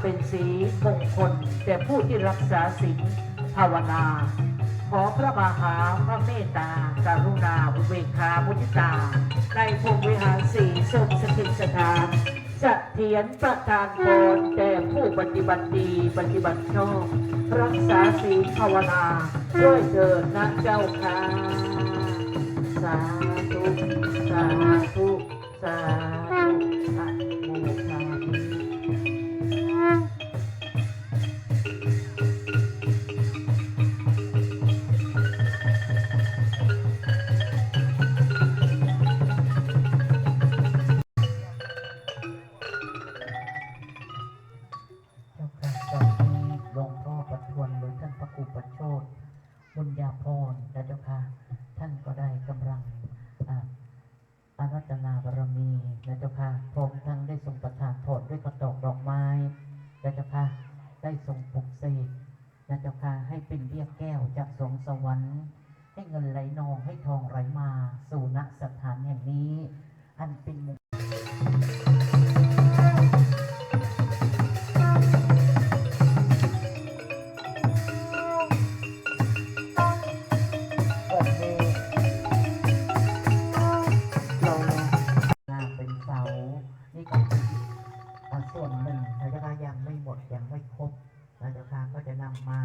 เป็นสีมงคลแต่ผู้ที่รักษาศีลภาวนา ขอพระมหาพระเมตตากรุณาอุเบกขามุทิตา ในภูมิวิหารสีทรงสถิตสถานเสถียรประทานพรแด่ผู้ปฏิบัติดีปฏิบัติชอบรักษาศีลภาวนาด้วยเถิดนะเจ้าค่ะ สาธุ โประโชดบุญญาพรนะเจ้าค่ะ ท่านก็ได้กำลังอาอารัตนาบารมีนะเจ้าค่ะพร้อมทั้งได้ทรงประทานพรด้วยกระดอกดอกไม้นะเจ้าค่ะ ได้ทรงปลุกเสกนะเจ้าค่ะให้เป็นเบี้ยแก้วจากสงสวรรค์ ให้เงินไหลนองให้ทองไหลมา สู่ณสถานแห่งนี้ อันเป็น หมดยังไม่ครบนะเจ้าค่ะก็จะนำมา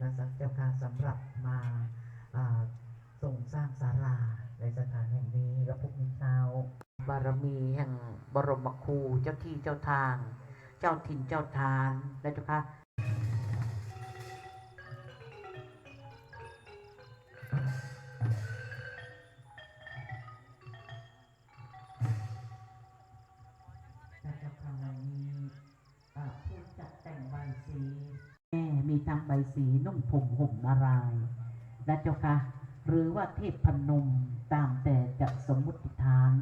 นะเจ้าค่ะสำหรับมาส่งสร้างศาลาในสถานแห่งนี้และพวกนี้เช้าบารมีแห่งบรมครูเจ้าที่เจ้าทาง เจ้าถิ่นเจ้าทานนะเจ้าค่ะีทั้งใบสีนุ่งผมห่มนารายณ์นะเจ้าค่ะหรือว่าเทพพนมตามแต่จะสมมุติฐาน